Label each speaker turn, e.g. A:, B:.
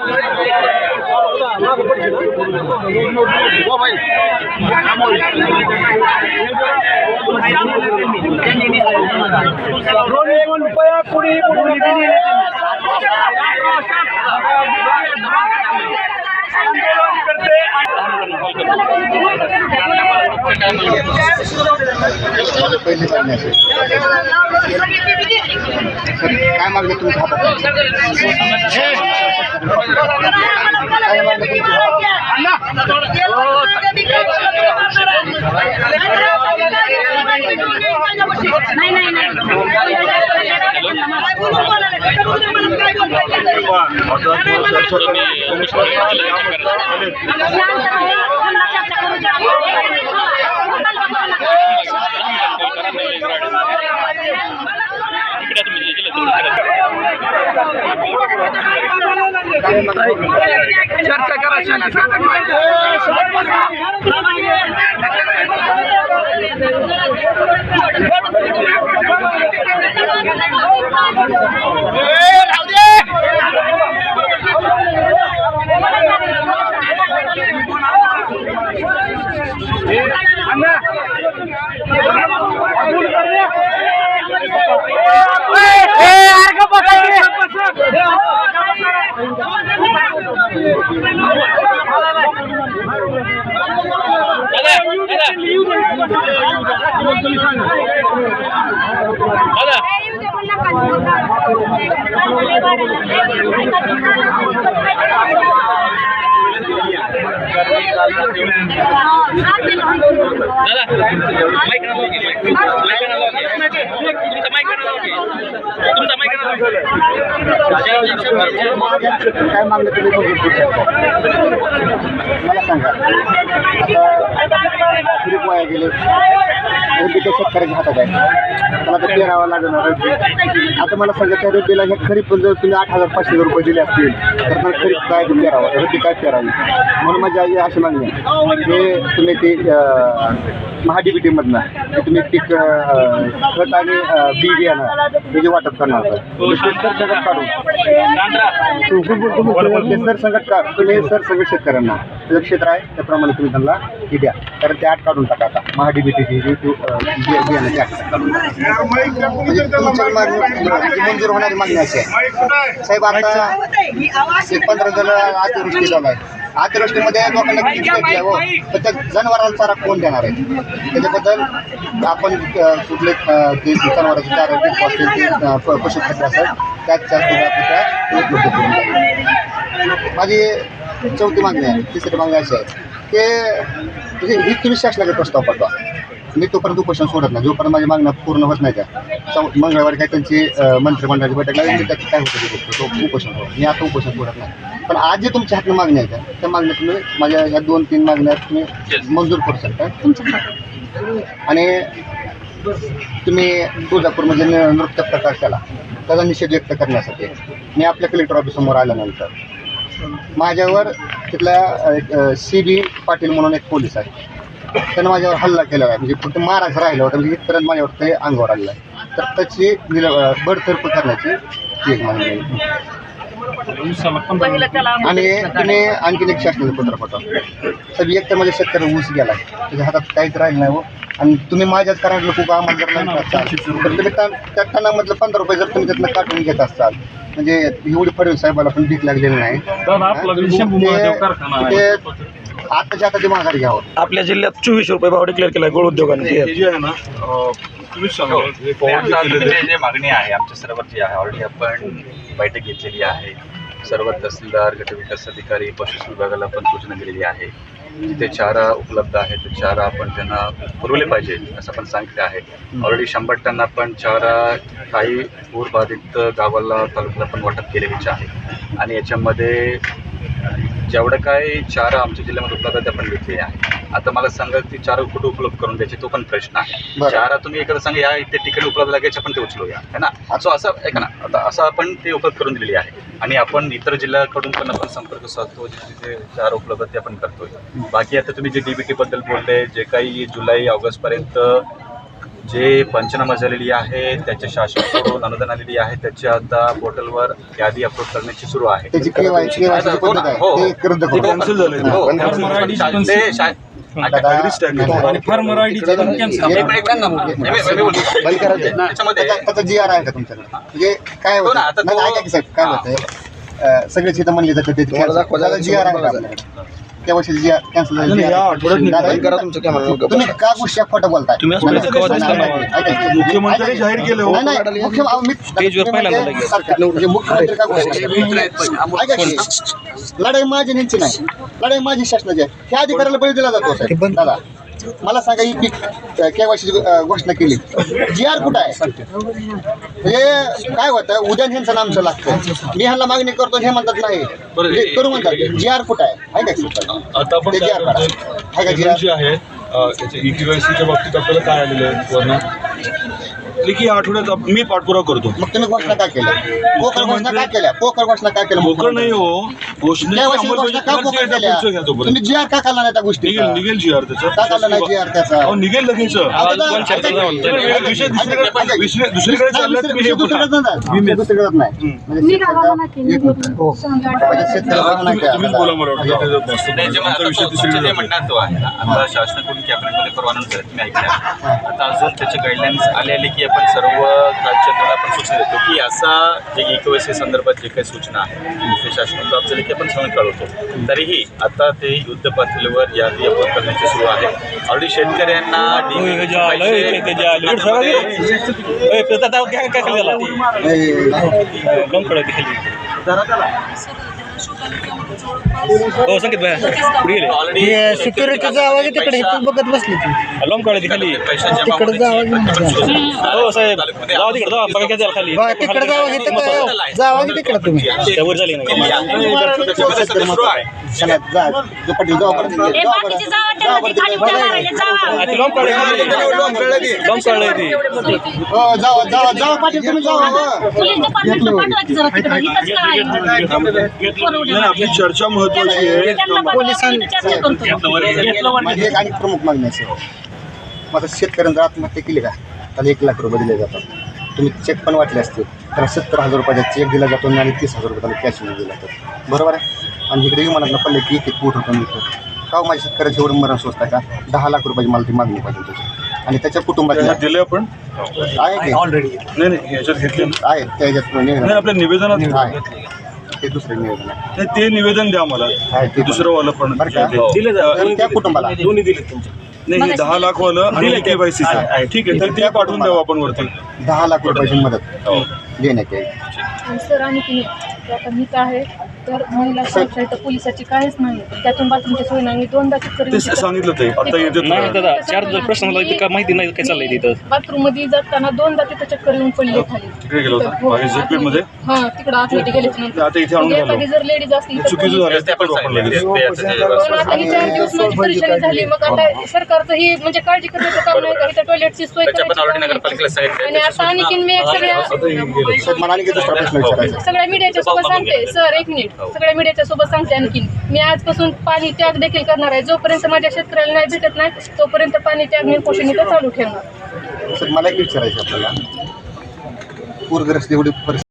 A: माझं पहिली मागणी असेल काय मागणी तुमच्या हातात काय मागणी तुमच्या
B: नाही नाही
C: चर्चा करा
A: काय मागणी तुम्ही बघू शकता मला सांगा आता वाया गेले. रब्बी त्या शेतकऱ्याच्या हातात आहे मला तर पेरावं लागणार रब्बी आता मला सांगा त्या रब्बीला ह्या खरीप जर तुम्ही आठ हजार पाचशे रुपये दिले असतील तर मला खरीप काय पेरावं? रब्बी काय पेरावी? म्हणून माझी आई अशी मागणी आहे. तुम्ही ते महाडीबीटीमधनं ते तुम्ही पीक खत आणि बी बियाणं त्याचे वाटप करणार सरसंगत काढून. सरसंगत सरसंकट का तुम्ही सरसंगत शेतकऱ्यांना. तुझं क्षेत्र आहे त्याप्रमाणे तुम्ही त्यांना हे द्या. कारण त्या आठ काढून टाका आता. महाडीबीटीची जी बियाण्याची आठ काढून तुमची मागणी जी मंजूर होणारी मागणी अशी आहे. साहेब आता एक पंधरा जण अतिवृष्टी झाला आहे. अतिवृष्टीमध्ये लोकांना किती भेटली हो पण त्या जनावरांचा चारा कोण देणार आहे? त्याच्याबद्दल आपण कुठले ते जनावरांचे चारा जे असतील ते पशुखाद्य असेल त्याच जास्त त्या उपलब्ध करून. माझी चौथी मागणी आहे तिसरी मागणी अशी आहे. की म्हणजे ही तुम्ही शासनाकडे प्रस्ताव पाठवा. मी तोपर्यंत उपोषण सोडत नाही. जोपर्यंत माझ्या मागण्या पूर्ण होत नाही त्या. मंगळवारी काय त्यांची मंत्रिमंडळाची बैठक लागली मी त्याची काय होतं ते तो उपोषण सोडत मी आता उपोषण सोडत नाही. पण आज जे तुमच्या हातून मागण्या आहेत त्या मागण्या तुम्ही माझ्या ह्या दोन तीन मागण्या तुम्ही मंजूर करू शकता. आणि तुम्ही तुळजापूरमध्ये न- नृत्य प्रकार केला. त्याचा निषेध व्यक्त करण्यासाठी. मी आपल्या कलेक्टर ऑफिससमोर आल्यानंतर. माझ्यावर तिथल्या सी बी पाटील म्हणून एक पोलीस आहे. त्यानं माझ्यावर हल्ला केलेला आहे. म्हणजे फक्त मारायचं राहिला होता. म्हणजे इथपर्यंत माझ्यावर ते अंगावर आलेलं आहे. तर त्याची निल बडतर्फ करण्याची एक मागणी आहे. आणि तुम्ही आणखीन एक शासनाचं पत्र पाठवा तर एक तर माझ्या शेतकरी ऊस गेला त्याच्या हातात काहीच राहिलं नाही हो. आणि तुम्ही माझ्याच कारण खूप आम्हाला जर नाही असाल तर तुम्ही त्या त्या टनामधलं पंधरा रुपये जर तुम्ही त्यातनं काढून घेत असाल. म्हणजे एवढी फडणवीस साहेबाला पण भीक लागलेली नाही. ते- आताच्या आता ते माघारी घ्यावं
C: आपल्या जिल्ह्यात चोवीस रुपये भाव डिक्लेअर केला गोळ उद्योगाने.
D: हे जे आहे ना अं, तुम्हीच सांगा. हे.
E: जे मागणी आहे आमच्या सर्वांची आहे. ऑलरेडी आपण बैठक घेतलेली आहे. सर्व तहसीलदार गटविकास अधिकारी पशु विभागाला पण सूचना दिलेली आहे. जिथे चारा उपलब्ध आहे ते चारा आपण त्यांना पुरवले पाहिजे असं पण सांगितलं आहे. ऑलरेडी शंभर टन आपण चारा काही पूरबाधित गावाला तालुक्याला पण वाटप केलेलीच आहे. आणि याच्यामध्ये जेवढं काही चारा आमच्या जिल्ह्यामध्ये उपलब्ध आहे ते आपण घेतलेले आहे आता मला सांगा ती चारा कुठे उपलब्ध करून द्यायची तो पण प्रश्न आहे. चारा तुम्ही एखादं सांगा या इथे ठिकाणी उपलब्ध लागायचे आपण ते उचलूया है ना? सो असं ऐका ना आता असं आपण ते उपलब्ध करून दिलेली आहे. आणि आपण इतर जिल्ह्याकडून पण आपण संपर्क साधतो जिथे चारा उपलब्ध ते आपण करतोय. बाकी आता तुम्ही जे डीबीटी बद्दल बोलले जे काही जुलै ऑगस्टपर्यंत जे पंचनामा झालेली आहे त्याच्या शासनाकडून अनुदान आलेली आहे त्याची आता पोर्टलवर यादी अपलोड करण्याची सुरू आहे.
A: जी आर आहे. का तुमच्याकडे? म्हणजे काय होतं? साहेब काय. होतंय? सगळेच इथं म्हणले जातं जी आर आहे जी आर कॅन्सल. झाली तुम्ही का गोष्टी खोटं बोलताय?
C: जाहीर केलं हो.
A: मुख्यमंत्री का लढाई माझी यांची नाही. लढाई माझी शासनाची आहे. त्या अधिकाऱ्याला बळी दिला जातो. दादा. मला सांगा ही पीक केवायसी घोषणा केली. जी आर कुठं आहे? म्हणजे काय होतं? उद्या ह्यांचं नामचं लागतं. मी ह्यांना मागणी करतो हे म्हणतात नाही. हे करू म्हणतात. जी आर कुठं आहे? आहे का जी
D: काय
A: आर? आहे का जी आर?
D: बाबतीत आपल्याला काय आलेलं आहे
C: या आठवड्यात मी पाठपुरावा करतो.
A: मग तुम्ही घोषणा का केल्या? पोकर घोषणा का केल्या? पोकर घोषणा का केल्या?
C: मोकळ नाही हो घोषणेची
A: घोषणा का पोकर केल्या
C: अंमलबजावणी घ्या तोपर्यंत.
A: तुम्ही जी आर का काढला नाही त्या गोष्टी
C: निघेल निघेल जी आर
A: का काढला नाही जी आर त्याचा?
C: अहो निघेल लगेच. विषय दुसरीकडे विषय दुसरीकडे चालला तुम्ही हे बोला.
A: दुसरीकडे नाही म्हणजे शेतकऱ्याचा- एक मिनिट. हो. म्हणजे शेतकऱ्याचा नाही
C: तुम्हीच बोला मला वाटतं
A: आता.
C: त्याच्यात
E: नाही, जे
C: आमचा
E: आता
C: विषय
E: तुमचं जे
C: जातोय.
E: म्हणणं तो आहे. आता शासनाकडून कॅबिनेटमध्ये परवानगी झाली ऐकल्या आता अजून त्याचे गाईडलाईन्स आले आले की आपण सर्व राज्यातून आपण सूचना देतो की असा जे ई संदर्भात जे काही सूचना आहे ते शासनाला प्राप्त झाले की आपण सगळं कळवतो तरीही आता ते युद्ध पातळीवर यादी अपलोड करण्याची सुरू आहे. ऑलरेडी शेतकऱ्यांना DBT चे
C: हो संकेत भाई.
E: ऑलरेडी
B: सिक्युरिटीचा आवाज आहे तिकडे. बघत बसली ती.
C: लॉम काढली खाली.
B: तिकडे जावं की नाही जावं?
C: हो साहेब. जाऊ तिकडे जाऊ बघा काय झालं खाली.
B: बा, तिकडे जावं इथं काय? जावं की तिकडे तुम्ही.
C: त्यावर झाली
A: जाऊ.
F: हे
A: जाऊ बरं.
F: बाकीचे जावा
A: जाऊ
F: त्यांना
A: बरं
F: ती खाली
A: तिकडे.
F: उड्या मारायच्या जावा.
C: ती लॉम काढली लॉम काढली ती.
A: हो, जाऊ जाऊ जाऊ पाटील तुम्ही जाऊ हो.
F: पोलीस डिपार्टमेंटला पाठवा की जरा तिकडे. इथंच काय आहे?
C: नाही आपली चर्चा महत्वाची आहे.
A: माझी एक आणि प्रमुख मागणी आता शेतकऱ्यांनी जर आत्महत्या केली का? त्याला एक लाख रुपये दिले जातात. तुम्ही चेक पण वाटले असतील. त्याला सत्तर हजार रुपयाचा चेक दिला जातो आणि तीस हजार रुपये त्याला कॅश दिला जातो. बरोबर आहे? आणि इकडे विमानातनं पडले की एक एक फूट होतं निघतो का हो माझ्या शेतकऱ्याची एवढं मरण स्वस्त आहे का? दहा लाख रुपयाची मला ती मागणी पाहिजे त्याची आणि त्याच्या
C: त्याच्यात दिले आपण?
A: आहे की?
C: नाही नाही याच्यात घेतले ना.
A: आहे त्याच्यात
C: नाही
A: निवेदन
C: आपल्या निवेदनात
A: आहे. ते दुसरे निवेदन आहे.
C: नाही, ते निवेदन द्या मला.
A: आहे ते पण.
C: दुसरं वाला पण
A: बरं का?
C: दिले
A: तर त्या कुटुंबाला?
C: नाही हे दहा लाख वालं आणि केवायसीचं ठीक आहे तर ते पाठवून द्यावं आपण वरती.
A: दहा लाख रुपयाची मदत. देण्यात येईल
G: सर आणि की आता मी काय आहे. तर महिला सुरक्षा इथं पोलिसाची काहीच नाही त्यातून बाथरूमच्या सोयी नाही मी दोनदा चक्कर
C: ते सांगितलं ते आता येते तुला.
G: चार प्रश्न मला काय माहिती नाही काय चाललंय तिथं बाथरूममध्ये जाताना दोनदा तिथं चक्कर येऊन पडले खाली
C: तिकडे गेलो होता
G: हो.
C: मागे झेडपीडमध्ये
G: हा तिकडं आतमध्ये गेलेच नंतर
C: आता इथे आणून
G: म्हणजे
C: घालू.
G: एखादी जर लेडीज असली तर
C: चुकीचं झालं
E: ते आपण
G: पण आता ही चार दिवस माझी परेशानी झाली मग आता सरकारचं ही म्हणजे काळजी करण्याचं काम नाही का इथं टॉयलेटची सोय
E: त्याच्या ऑलरेडी
G: नाही.
E: सांगितलं
G: आणि आता आणखीन मी एक सगळ्या
A: साहेब मला आणखी दुसरा प्रश्न विचारायचा आहे.
G: सगळ्या मीडियाच्या सोबत सांगते सर एक मिनिट सगळ्या मीडियाच्या सोबत सांगते आणखीन. मी आजपासून पाणी त्याग देखील करणार आहे. जोपर्यंत माझ्या शेतकऱ्याला नाही भेटत नाही तोपर्यंत पाणी त्याग मी पोषण चालू ठेवणार.
A: सर मला एक विचारायचं आपल्याला. पूरग्रस्त एवढी परिस्थिती